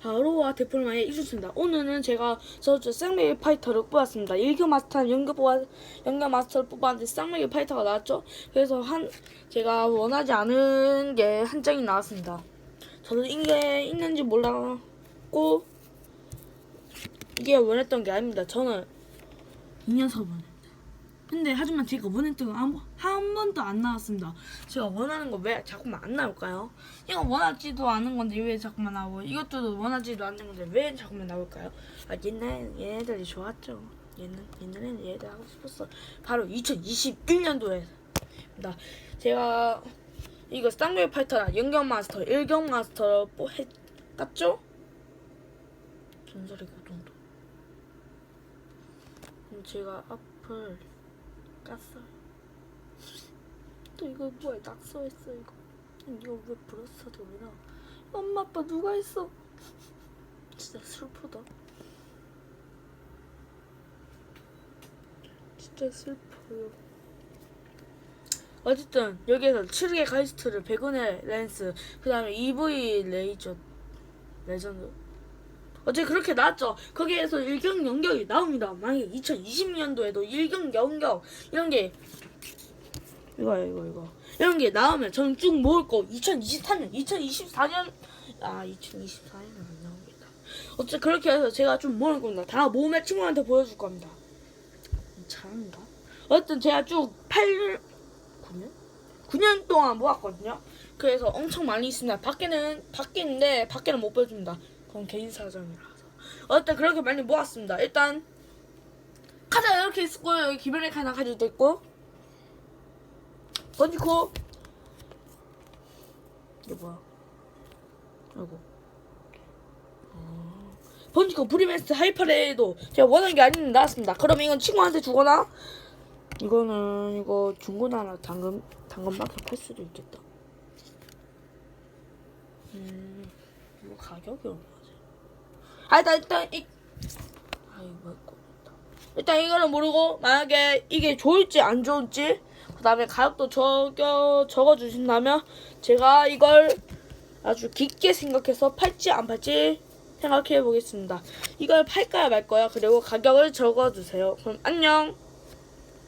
바로와 대풀만에 이루습니다 오늘은 제가 저저 쌍매기 파이터를 뽑았습니다. 일교 마스터 연교 뽑아 연교 마스터를 뽑았는데 쌍매기 파이터가 나왔죠. 그래서 한 제가 원하지 않은 게 한 장이 나왔습니다. 저도 이게 있는지 몰랐고 이게 원했던 게 아닙니다. 저는 이 녀석 원했다. 근데 하지만 제가 원했던 건한 한 번도 안 나왔습니다. 제가 원하는 거 왜 자꾸만 안 나올까요? 이거 원하지도 않은 건데 왜 자꾸만 나오고 이것도 원하지도 않는 건데 왜 자꾸만 나올까요? 아 옛날 얘네들이 좋았죠. 옛날 옛날에는 얘네들 하고 싶었어. 바로 2021년도에 나 제가 이거 쌍둥이 파이터랑 연경 마스터, 일경 마스터 뭐 했, 깠죠? 전설의 고동도. 제가 앞을 깠어요. 또 이거 뭐야 낙서했어 이거. 이거 왜왜 나와? 엄마 아빠 누가 했어? 진짜 슬프다. 진짜 슬퍼요. 어쨌든 여기에서 7개 가이스트를 100원의 렌스 그 다음에 EV 레이저 레전드 어제 그렇게 나왔죠 거기에서 일경 연격이 나옵니다 만약에 2020년도에도 일경 연격 이런 게 이거야 이거 이거 이런 게 나오면 저는 쭉 모을 거 2023년 2024년 아 2024년은 안 나오겠다 어쨌든 그렇게 해서 제가 좀 모을 겁니다 다 모으면 친구한테 보여줄 겁니다 잘한가? 어쨌든 제가 쭉 8, 9년? 9년 동안 모았거든요. 그래서 엄청 많이 있습니다. 밖에는 밖에 있는데 밖에는 못 보여줍니다. 그건 개인 사정이라서. 어쨌든 그렇게 많이 모았습니다. 일단 카드 이렇게 있고 여기 기본의 카드 카드도 있고 번지코 이게 뭐야? 아이고. 어, 번지코 브리메스트 하이퍼레이도 제가 원하는 게 아닌데 나왔습니다. 그럼 이건 친구한테 주거나 이거는 이거 중고나라 당근 당근마켓 팔 수도 있겠다. 음, 이거 가격이 얼마지? 아 일단 일단 이 아, 있다. 일단 이거는 모르고 만약에 이게 좋을지 안 좋을지 그 다음에 가격도 적어 적어 주신다면 제가 이걸 아주 깊게 생각해서 팔지 안 팔지 생각해 보겠습니다. 이걸 팔까요 말 거야 그리고 가격을 적어 주세요. 그럼 안녕.